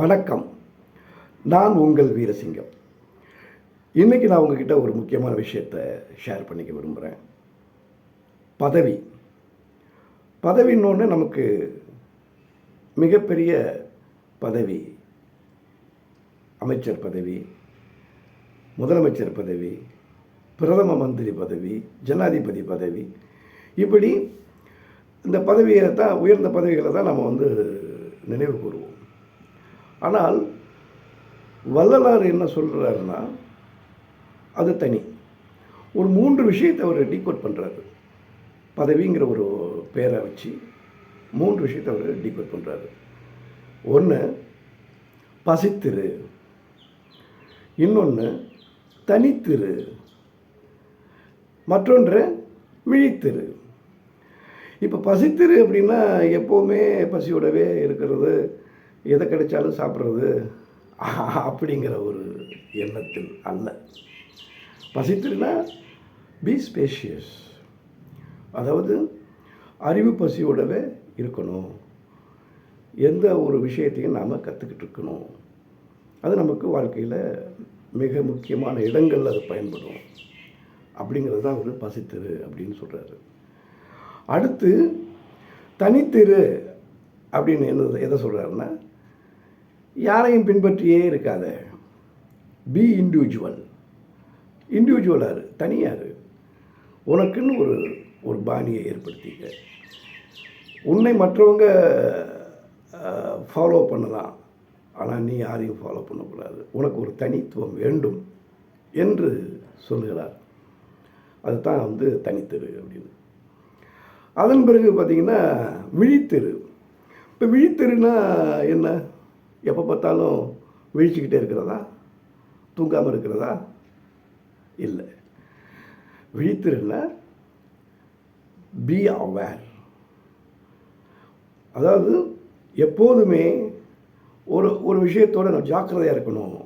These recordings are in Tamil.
வணக்கம். நான் உங்கள் வீரசிங்கம். இன்றைக்கி நான் உங்ககிட்ட ஒரு முக்கியமான விஷயத்தை ஷேர் பண்ணிக்க விரும்புகிறேன் பதவி. பதவின்னொன்று நமக்கு மிகப்பெரிய பதவி. அமைச்சர் பதவி முதலமைச்சர் பதவி பிரதம மந்திரி பதவி ஜனாதிபதி பதவி. இப்படி இந்த பதவியை தான் உயர்ந்த பதவிகளை தான் நம்ம வந்து நினைவு கூறுவோம். ஆனால் வள்ளலார் என்ன சொல்கிறாருன்னா அது தனி. ஒரு மூன்று விஷயத்தை அவர் டீகோட் பண்ணுறாரு பதவிங்கிற ஒரு பேரை வச்சு மூன்று விஷயத்தை அவர் டீகோட் பண்ணுறாரு ஒன்று பசித்திரு. இன்னொன்று தனித்திரு. மற்றொன்று விழித்திரு. இப்போ பசித்திரு அப்படின்னா எப்போவுமே பசியோடவே இருக்கிறது. எதை கிடைச்சாலும் சாப்பிட்றது அப்படிங்கிற ஒரு எண்ணத்தில் அல்ல. பசித்திருனா பி ஸ்பேஷியஸ் அதாவது அறிவு பசியோடவே இருக்கணும். எந்த ஒரு விஷயத்தையும் நாம் கற்றுக்கிட்டு இருக்கணும். அது நமக்கு வாழ்க்கையில் மிக முக்கியமான இடங்களில் அது பயன்படும். அப்படிங்கிறது தான் அவர் பசித்திரு அப்படின்னு சொல்கிறாரு அடுத்து தனித்திரு அப்படின்னு என்ன எதை சொல்கிறாருன்னா யாரையும் பின்பற்றியே இருக்காத. பி இண்டிவிஜுவல் இண்டிவிஜுவலாக இரு உனக்குன்னு ஒரு ஒரு பாணியை ஏற்படுத்திக்க. உன்னை மற்றவங்க ஃபாலோ பண்ணலாம். ஆனால் நீ யாரையும் ஃபாலோ பண்ணக்கூடாது. உனக்கு ஒரு தனித்துவம் வேண்டும் என்று சொல்லுகிறார். அதுதான் வந்து தனித்தரு அப்படின்னு. அதன் பிறகு பார்த்திங்கன்னா விழித்தெரு. இப்போ விழித்தெருன்னா என்ன? எப்போ பார்த்தாலும் விழிச்சுக்கிட்டே இருக்கிறதா? தூங்காமல் இருக்கிறதா? இல்லை. விழித்திருல பி அவேர் அதாவது எப்போதுமே ஒரு ஒரு விஷயத்தோட நம்ம ஜாக்கிரதையாக இருக்கணும்.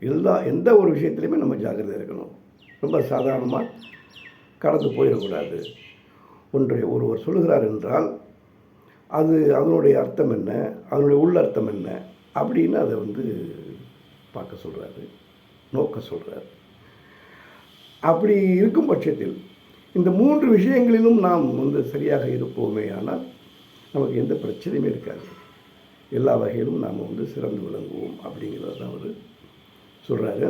எல்லா எந்த ஒரு விஷயத்துலையுமே நம்ம ஜாக்கிரதையாக இருக்கணும். ரொம்ப சாதாரணமாக கடந்து போயிடக்கூடாது. ஒன்றை ஒருவர் சொல்லுகிறார் என்றால் அது அதனுடைய அர்த்தம் என்ன? அதனுடைய உள்ளர்த்தம் என்ன? அப்படின்னு அதை வந்து பார்க்க சொல்கிறாரு நோக்க சொல்கிறார் அப்படி இருக்கும் பட்சத்தில் இந்த மூன்று விஷயங்களிலும் நாம் வந்து சரியாக இருப்போமே ஆனால் நமக்கு எந்த பிரச்சனையுமே இருக்காது. எல்லா வகையிலும் நாம் வந்து சிறந்து விளங்குவோம் அப்படிங்கிறத தான் அவர் சொல்கிறாரு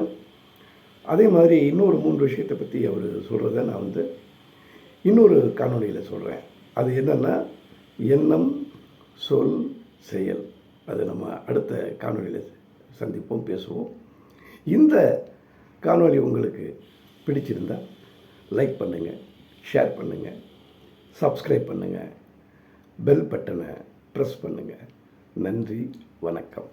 அதே மாதிரி இன்னொரு மூன்று விஷயத்தை பற்றி அவர் சொல்கிறத நான் வந்து இன்னொரு காணொலியில் சொல்கிறேன் அது என்னென்னா எண்ணம் சொல் செயல். அது நம்ம அடுத்த காணொலியில் சந்திப்போம் பேசுவோம். இந்த காணொலி உங்களுக்கு பிடிச்சிருந்தால் லைக் பண்ணுங்கள் ஷேர் பண்ணுங்கள் சப்ஸ்கிரைப் பண்ணுங்கள் பெல் பட்டனை ப்ரெஸ் பண்ணுங்கள் நன்றி வணக்கம்.